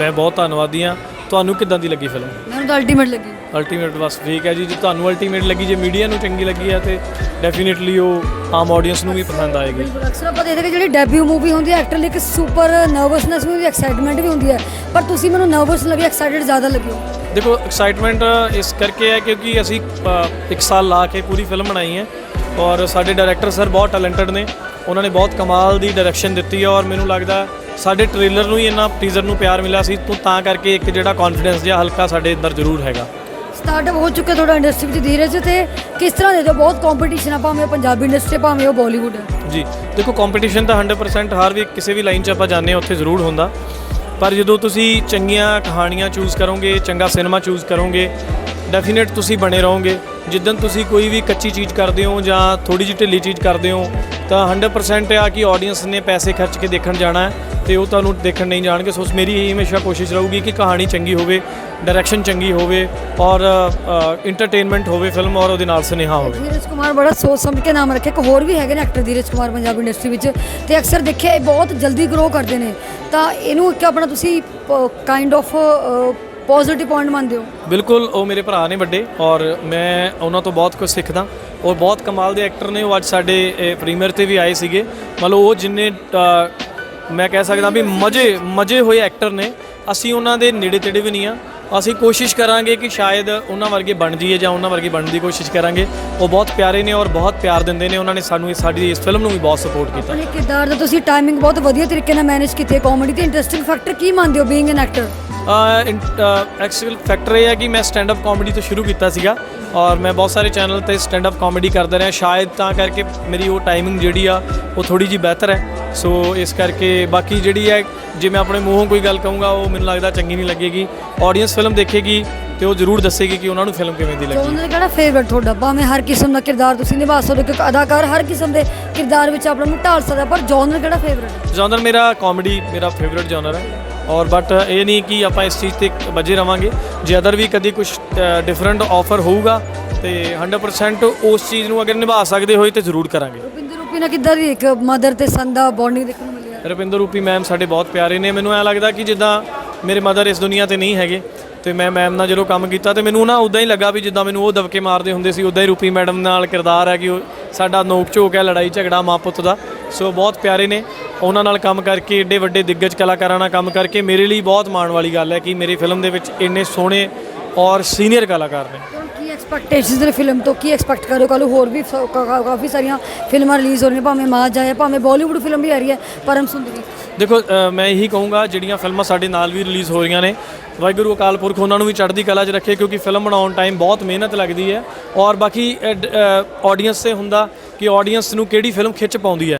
ਮੈਂ ਬਹੁਤ ਧੰਨਵਾਦੀ ਹਾਂ। ਤੁਹਾਨੂੰ ਕਿੱਦਾਂ ਦੀ ਲੱਗੀ ਫਿਲਮ ਮੈਨੂੰ ਤਾਂ ਅਲਟੀਮੇਟ ਲੱਗੀ। ਅਲਟੀਮੇਟ ਬਸ ਠੀਕ ਹੈ ਜੀ। ਜੇ ਤੁਹਾਨੂੰ ਅਲਟੀਮੇਟ ਲੱਗੀ ਜੇ ਮੀਡੀਆ ਨੂੰ ਚੰਗੀ ਲੱਗੀ ਹੈ ਤੇ ਡੈਫੀਨਿਟਲੀ ਉਹ ਆਮ ਆਡੀਅנס ਨੂੰ ਵੀ ਪਸੰਦ ਆਏਗੀ। ਬਿਲਕੁਲ ਅਕਸਰ ਆਪਾਂ ਦੇਖਦੇ ਕਿ ਜਿਹੜੀ ਡੈਬਿਊ ਮੂਵੀ ਹੁੰਦੀ ਹੈ ਐਕਟਰ ਲਈ ਇੱਕ ਸੁਪਰ ਨਰਵਸਨੈਸ ਵੀ ਹੁੰਦੀ ਹੈ ਐਕਸਾਈਟਮੈਂਟ ਵੀ ਹੁੰਦੀ ਹੈ। ਪਰ ਤੁਸੀਂ ਮੈਨੂੰ ਨਰਵਸ ਲੱਗੇ ਐਕਸਾਈਟਡ ਜ਼ਿਆਦਾ ਲੱਗੇ ਹੋ। ਦੇਖੋ ਐਕਸਾਈਟਮੈਂਟ ਇਸ ਕਰਕੇ ਹੈ ਕਿਉਂਕਿ ਅਸੀਂ ਇੱਕ ਸਾਲ ਲਾ ਕੇ ਪੂਰੀ ਫਿਲਮ ਬਣਾਈ ਹੈ ਔਰ ਸਾਡੇ ਡਾਇਰੈਕਟਰ ਸਰ ਬਹੁਤ ਟੈਲੈਂਟਡ ਨੇ। ਉਹਨਾਂ ਨੇ ਬਹੁਤ ਕਮਾਲ ਦੀ ਡਾਇਰੈਕਸ਼ਨ ਦਿੱਤੀ ਹੈ ਔਰ ਮੈਨੂੰ ਲੱਗਦਾ ਸਾਡੇ ਟ੍ਰੇਲਰ ਨੂੰ ਹੀ ਇੰਨਾ ਟੀਜ਼ਰ ਨੂੰ ਪਿਆਰ ਮਿਲਿਆ ਸੀ ਤੋਂ ਤਾਂ ਕਰਕੇ ਇੱਕ ਜਿਹੜਾ ਕੌਨਫੀਡੈਂਸ ਜਿਹਾ ਹਲਕਾ ਸਾਡੇ ਅੰਦਰ ਜ਼ਰੂਰ ਹੈਗਾ। ਸਟਾਰਟਅਪ ਹੋ ਚੁੱਕਿਆ ਤੁਹਾਡਾ ਇੰਡਸਟਰੀ ਵਿੱਚ ਧੀਰੇ ਜਿਹੇ ਤੇ ਕਿਸ ਤਰ੍ਹਾਂ ਦੇ ਜੋ ਬਹੁਤ ਕੰਪੀਟੀਸ਼ਨ ਆ ਭਾਵੇਂ ਪੰਜਾਬੀ ਇੰਡਸਟਰੀ ਭਾਵੇਂ ਉਹ ਬਾਲੀਵੁੱਡ ਜੀ ਦੇਖੋ ਕੰਪੀਟੀਸ਼ਨ ਤਾਂ 100% ਹਰ ਵੀ ਕਿਸੇ ਵੀ ਲਾਈਨ 'ਚ ਆਪਾਂ ਜਾਂਦੇ ਹਾਂ ਉੱਥੇ ਜ਼ਰੂਰ ਹੁੰਦਾ। ਪਰ ਜਦੋਂ ਤੁਸੀਂ ਚੰਗੀਆਂ ਕਹਾਣੀਆਂ ਚੂਜ਼ ਕਰੋਗੇ ਚੰਗਾ ਸਿਨੇਮਾ ਚੂਜ਼ ਕਰੋਗੇ ਡੈਫੀਨੇਟ ਤੁਸੀਂ ਬਣੇ ਰਹੋਗੇ। ਜਿੱਦਨ ਤੁਸੀਂ ਕੋਈ ਵੀ ਕੱਚੀ ਚੀਜ਼ ਕਰਦੇ ਹੋ ਜਾਂ ਥੋੜੀ ਜਿਹੀ ਢਿੱਲੀ ਚੀਜ਼ ਕਰਦੇ ਹੋ, ਤਾਂ 100% ਆ ਕਿ ਆਡੀਅנס ਨੇ ਪੈਸੇ ਖਰਚ ਕੇ ਦੇਖਣ ਜਾਣਾ ਹੈ ਤੇ ਉਹ ਤੁਹਾਨੂੰ ਦੇਖਣ ਨਹੀਂ ਜਾਣਗੇ। ਸੋ ਮੇਰੀ ਇਹ ਹਮੇਸ਼ਾ ਕੋਸ਼ਿਸ਼ ਰਹੂਗੀ ਕਿ ਕਹਾਣੀ ਚੰਗੀ ਹੋਵੇ ਡਾਇਰੈਕਸ਼ਨ ਚੰਗੀ ਹੋਵੇ ਔਰ ਇੰਟਰਟੇਨਮੈਂਟ ਹੋਵੇ ਫਿਲਮ ਔਰ ਉਹਦੇ ਨਾਲ ਸੁਨੇਹਾ ਹੋਵੇ। ਧੀਰਜ ਕੁਮਾਰ ਬੜਾ ਸੋਚ ਸਮਝ ਕੇ ਨਾਮ ਰੱਖਿਆ। ਇੱਕ ਹੋਰ ਵੀ ਹੈਗੇ ਨੇ ਐਕਟਰ ਧੀਰਜ ਕੁਮਾਰ ਪੰਜਾਬ ਇੰਡਸਟਰੀ ਵਿੱਚ। ਤੇ ਅਕਸਰ ਦੇਖਿਆ ਇਹ ਬਹੁਤ ਜਲਦੀ ਗਰੋ ਕਰਦੇ ਨੇ। ਤਾਂ ਇਹਨੂੰ ਇੱਕ ਆਪਣਾ ਤੁਸੀਂ ਕਾਈਂਡ ਆਫ ਪੋਜ਼ਿਟਿਵ ਪੁਆਇੰਟ ਮੰਨਦੇ ਹੋ? ਬਿਲਕੁਲ, ਉਹ ਮੇਰੇ ਭਰਾ ਨੇ ਵੱਡੇ ਔਰ ਮੈਂ ਉਹਨਾਂ ਤੋਂ ਬਹੁਤ ਕੁਝ ਸਿੱਖਦਾ। ਔਰ ਬਹੁਤ ਕਮਾਲ ਦੇ ਐਕਟਰ ਨੇ, ਉਹ ਅੱਜ ਸਾਡੇ ਪ੍ਰੀਮੀਅਰ ਤੇ ਵੀ ਆਏ ਸੀਗੇ। ਮਤਲਬ ਉਹ ਜਿੰਨੇ ਮੈਂ ਕਹਿ ਸਕਦਾ ਵੀ ਮਜੇ ਮਜੇ ਹੋਏ ਐਕਟਰ ਨੇ। ਅਸੀਂ ਉਹਨਾਂ ਦੇ ਨੇੜੇ ਤੇੜੇ ਵੀ ਨਹੀਂ ਆ। ਅਸੀਂ ਕੋਸ਼ਿਸ਼ ਕਰਾਂਗੇ ਕਿ ਸ਼ਾਇਦ ਉਹਨਾਂ ਵਰਗੇ ਬਣ ਜਾਈਏ ਜਾਂ ਉਹਨਾਂ ਵਰਗੇ ਬਣਨ ਦੀ ਕੋਸ਼ਿਸ਼ ਕਰਾਂਗੇ। ਉਹ ਬਹੁਤ ਪਿਆਰੇ ਨੇ ਔਰ ਬਹੁਤ ਪਿਆਰ ਦਿੰਦੇ ਨੇ। ਉਹਨਾਂ ਨੇ ਸਾਨੂੰ ਇਸ ਸਾਡੀ ਇਸ ਫਿਲਮ ਨੂੰ ਵੀ ਬਹੁਤ ਸਪੋਰਟ ਕੀਤਾ। ਆਪਣੇ ਕਿਰਦਾਰ ਦਾ ਤੁਸੀਂ ਟਾਈਮਿੰਗ ਬਹੁਤ ਵਧੀਆ ਤਰੀਕੇ ਨਾਲ ਮੈਨੇਜ ਕੀਤੀ ਹੈ ਕਾਮੇਡੀ ਤੇ। ਇੰਟਰਸਟਿੰਗ ਫੈਕਟਰ ਕੀ ਮੰਨਦੇ ਹੋ being an actor actual factor ਇਹ ਹੈ ਕਿ ਮੈਂ ਸਟੈਂਡ ਅਪ ਕਾਮੇਡੀ ਤੋਂ ਸ਼ੁਰੂ ਕੀਤਾ ਸੀਗਾ ਔਰ ਮੈਂ ਬਹੁਤ ਸਾਰੇ ਚੈਨਲ ਤੇ ਸਟੈਂਡ ਅਪ ਕਾਮੇਡੀ ਕਰਦਾ ਰਿਹਾ। ਸ਼ਾਇਦ ਤਾਂ ਕਰਕੇ ਮੇਰੀ ਉਹ ਟਾਈਮਿੰਗ ਜਿਹੜੀ ਆ ਉਹ ਥੋੜੀ ਜੀ ਬਿਹਤਰ ਹੈ। ਸੋ ਇਸ ਕਰਕੇ ਬਾਕੀ ਜਿਹੜੀ ਹੈ ਜੇ ਮੈਂ ਆਪਣੇ ਮੂੰਹੋਂ ਕੋਈ ਗੱਲ ਕਹੂੰਗਾ ਉਹ ਮੈਨੂੰ ਲੱਗਦਾ ਚੰਗੀ ਨਹੀਂ ਲੱਗੇਗੀ। ਆਡੀਅנס ਫਿਲਮ ਦੇਖੇਗੀ ਤੇ ਉਹ ਜ਼ਰੂਰ ਦੱਸੇਗੀ ਕਿ ਉਹਨਾਂ ਨੂੰ ਫਿਲਮ ਕਿਵੇਂ ਦੀ ਲੱਗੀ। ਉਹਨਾਂ ਦਾ ਕਿਹੜਾ ਫੇਵਰਟ ਤੁਹਾਡਾ? ਭਾਵੇਂ ਹਰ ਕਿਸਮ ਦਾ ਕਿਰਦਾਰ ਤੁਸੀਂ ਨਿਭਾ ਸਕਦੇ ਹੋ ਕਿਉਂਕਿ ਅਦਾਕਾਰ ਹਰ ਕਿਸਮ ਦੇ ਕਿਰਦਾਰ ਵਿੱਚ ਆਪਣਾ ਨੂੰ ਢਾਲ ਸਕਦਾ ਪਰ ਜੌਨਰ ਕਿਹੜਾ ਫੇਵਰਟ ਜਨਰ ਮੇਰਾ ਕਾਮੇਡੀ ਮੇਰਾ ਫੇਵਰਿਟ ਜਨਰ ਹੈ। ਔਰ ਬਟ ਇਹ ਨਹੀਂ ਕਿ ਆਪਾਂ ਇਸ ਚੀਜ਼ ਤੇ ਬਜੇ ਰਵਾਂਗੇ। ਜੇ ਅਦਰ ਵੀ ਕਦੀ ਕੁਝ ਡਿਫਰੈਂਟ ਆਫਰ ਹੋਊਗਾ ਤੇ 100% ਉਸ ਚੀਜ਼ ਨੂੰ ਅਗਰ ਨਿਭਾ ਸਕਦੇ ਹੋਏ ਤੇ ਜ਼ਰੂਰ ਕਰਾਂਗੇ। ਨਾਲ ਕਿੱਦਾਂ ਦੀ ਇੱਕ ਮਦਰ ਤੇ ਸਨ ਦਾ ਬੌਂਡਿੰਗ ਦੇਖਣ ਨੂੰ ਮਿਲਿਆ? ਰਵਿੰਦਰ ਰੂਪੀ ਮੈਮ ਸਾਡੇ ਬਹੁਤ ਪਿਆਰੇ ਨੇ। ਮੈਨੂੰ ਐ ਲੱਗਦਾ ਕਿ ਜਿੱਦਾਂ ਮੇਰੇ ਮਦਰ ਇਸ ਦੁਨੀਆ ਤੇ ਨਹੀਂ ਹੈਗੇ ਤੇ ਮੈਂ ਮੈਮ ਨਾਲ ਜਦੋਂ ਕੰਮ ਕੀਤਾ ਤੇ ਮੈਨੂੰ ਨਾ ਉਦਾਂ ਹੀ ਲੱਗਾ ਵੀ ਜਿੱਦਾਂ ਮੈਨੂੰ ਉਹ ਦਬਕੇ ਮਾਰਦੇ ਹੁੰਦੇ ਸੀ। ਉਦਾਂ ਹੀ ਰੂਪੀ ਮੈਡਮ ਨਾਲ ਕਿਰਦਾਰ ਹੈ ਕਿ ਉਹ ਸਾਡਾ ਨੋਕ ਝੋਕ ਹੈ ਲੜਾਈ ਝਗੜਾ ਮਾਂ ਪੁੱਤ ਦਾ। ਸੋ ਬਹੁਤ ਪਿਆਰੇ ਨੇ। ਉਹਨਾਂ ਨਾਲ ਕੰਮ ਕਰਕੇ ਏਡੇ ਵੱਡੇ ਦਿੱਗਜ ਕਲਾਕਾਰਾਂ ਨਾਲ ਕੰਮ ਕਰਕੇ ਮੇਰੇ ਲਈ ਬਹੁਤ ਮਾਣ ਵਾਲੀ ਗੱਲ ਹੈ ਕਿ ਮੇਰੀ ਫਿਲਮ ਦੇ ਵਿੱਚ ਇੰਨੇ ਸੋਹਣੇ ਔਰ ਸੀਨੀਅਰ ਕਲਾਕਾਰ ਨੇ। ਐਕਸਪੈਕਟੇਸ਼ਨ ਨੇ ਫਿਲਮ ਤੋਂ ਕੀ ਐਕਸਪੈਕਟ ਕਰੋ ਕੱਲ ਹੋਰ ਵੀ ਫ- ਕਾਫੀ ਸਾਰੀਆਂ ਫਿਲਮਾਂ ਰਿਲੀਜ਼ ਹੋ ਰਹੀਆਂ, ਭਾਵੇਂ ਮਾਜ ਆਏ ਭਾਵੇਂ ਬਾਲੀਵੁੱਡ ਫਿਲਮ ਵੀ ਆ ਰਹੀ ਹੈ, ਪਰਮ ਸੁੰਦਰੀ। ਦੇਖੋ ਮੈਂ ਇਹੀ ਕਹੂੰਗਾ, ਜਿਹੜੀਆਂ ਫਿਲਮਾਂ ਸਾਡੇ ਨਾਲ ਵੀ ਰਿਲੀਜ਼ ਹੋ ਰਹੀਆਂ ਨੇ, ਵਾਹਿਗੁਰੂ ਅਕਾਲ ਪੁਰਖ ਉਹਨਾਂ ਨੂੰ ਵੀ ਚੜ੍ਹਦੀ ਕਲਾ 'ਚ ਰੱਖੇ, ਕਿਉਂਕਿ ਫਿਲਮ ਬਣਾਉਣ ਟਾਈਮ ਬਹੁਤ ਮਿਹਨਤ ਲੱਗਦੀ ਹੈ ਔਰ ਬਾਕੀ ਆਡੀਅנס 'ਤੇ ਹੁੰਦਾ ਕਿ ਆਡੀਅנס ਨੂੰ ਕਿਹੜੀ ਫਿਲਮ ਖਿੱਚ ਪਾਉਂਦੀ ਹੈ।